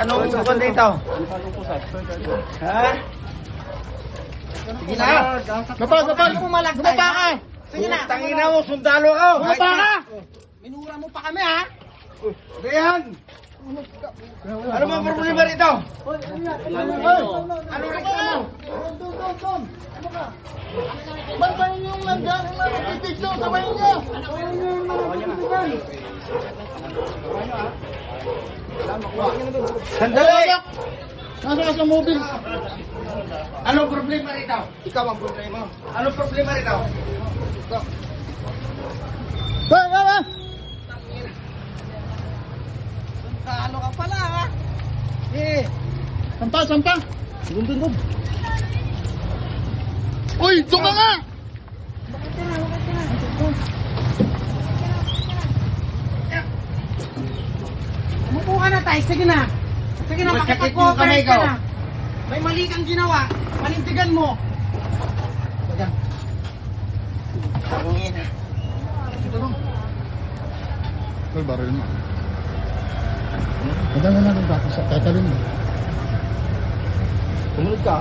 Anong bukod dito? Ha? Sige na. Gapa, gapa, Pumalag gumapa ka! Sige na. Tangina mo, sundalo ka. Gumapa ka! Minura mo pa kami ha. Ganyan. Ano ba problema rito? Ano reklamo? Bantayin yung nandiyan, yung natitig daw, sabayin niyo! Sandali. Nasa sa mobile? Anong problema rito? Ikaw ang problema. Anong problema rito? Hoy, gaba! Kaano ka pala ha? Eh. Sampa, sampa! Dun. Uy, doon ka nga! Umupo ka na tayo. Sige na. Sige na, kamay ka na. May mali kang ginawa. Panindigan mo. Uy, baril mo. Madami na rin baka sa tatalin mo. Sumunod ka.